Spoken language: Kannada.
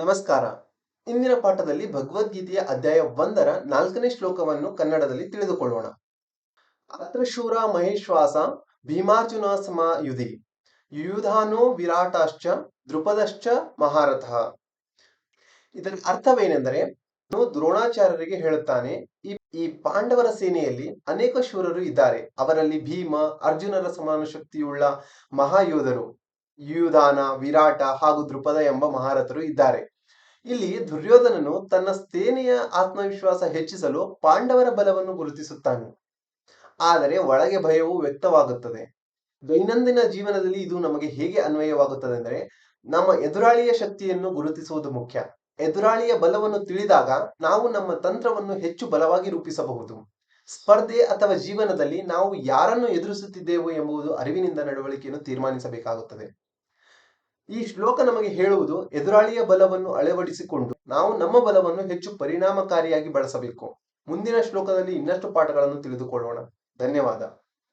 ನಮಸ್ಕಾರ. ಇಂದಿನ ಪಾಠದಲ್ಲಿ ಭಗವದ್ಗೀತೆಯ ಅಧ್ಯಾಯ ಒಂದರ ನಾಲ್ಕನೇ ಶ್ಲೋಕವನ್ನು ಕನ್ನಡದಲ್ಲಿ ತಿಳಿದುಕೊಳ್ಳೋಣ. ಅತ್ರ ಶೂರ ಮಹೇಶ್ವಾಸ ಭೀಮಾರ್ಜುನ ಸಮಯುಧಿ ಯುಯುಧಾನೋ ವಿರಾಟಾಶ್ಚ ದೃಪದಶ್ಚ ಮಹಾರಥ. ಇದರ ಅರ್ಥವೇನೆಂದರೆ ದ್ರೋಣಾಚಾರ್ಯರಿಗೆ ಹೇಳುತ್ತಾನೆ, ಈ ಈ ಪಾಂಡವರ ಸೇನೆಯಲ್ಲಿ ಅನೇಕ ಶೂರರು ಇದ್ದಾರೆ. ಅವರಲ್ಲಿ ಭೀಮ, ಅರ್ಜುನರ ಸಮಾನ ಶಕ್ತಿಯುಳ್ಳ ಮಹಾಯೋಧರು. ಯುಯುಧಾನ ವಿರಾಟ ಹಾಗೂ ದೃಪದ ಎಂಬ ಮಹಾರಥರು ಇದ್ದಾರೆ. ಇಲ್ಲಿ ದುರ್ಯೋಧನನು ತನ್ನ ಸೇನೆಯ ಆತ್ಮವಿಶ್ವಾಸ ಹೆಚ್ಚಿಸಲು ಪಾಂಡವರ ಬಲವನ್ನು ಗುರುತಿಸುತ್ತಾನೆ. ಆದರೆ ಒಳಗೆ ಭಯವು ವ್ಯಕ್ತವಾಗುತ್ತದೆ. ದೈನಂದಿನ ಜೀವನದಲ್ಲಿ ಇದು ನಮಗೆ ಹೇಗೆ ಅನ್ವಯವಾಗುತ್ತದೆ ಅಂದರೆ ನಮ್ಮ ಎದುರಾಳಿಯ ಶಕ್ತಿಯನ್ನು ಗುರುತಿಸುವುದು ಮುಖ್ಯ. ಎದುರಾಳಿಯ ಬಲವನ್ನು ತಿಳಿದಾಗ ನಾವು ನಮ್ಮ ತಂತ್ರವನ್ನು ಹೆಚ್ಚು ಬಲವಾಗಿ ರೂಪಿಸಬಹುದು. ಸ್ಪರ್ಧೆ ಅಥವಾ ಜೀವನದಲ್ಲಿ ನಾವು ಯಾರನ್ನು ಎದುರಿಸುತ್ತಿದ್ದೇವೆ ಎಂಬುದು ಅರಿವಿನಿಂದ ನಡವಳಿಕೆಯನ್ನು ತೀರ್ಮಾನಿಸಬೇಕಾಗುತ್ತದೆ. ಈ ಶ್ಲೋಕ ನಮಗೆ ಹೇಳುವುದು ಎದುರಾಳಿಯ ಬಲವನ್ನು ಅಳವಡಿಸಿಕೊಂಡು ನಾವು ನಮ್ಮ ಬಲವನ್ನು ಹೆಚ್ಚು ಪರಿಣಾಮಕಾರಿಯಾಗಿ ಬಳಸಬೇಕು. ಮುಂದಿನ ಶ್ಲೋಕದಲ್ಲಿ ಇನ್ನಷ್ಟು ಪಾಠಗಳನ್ನು ತಿಳಿದುಕೊಳ್ಳೋಣ. ಧನ್ಯವಾದ.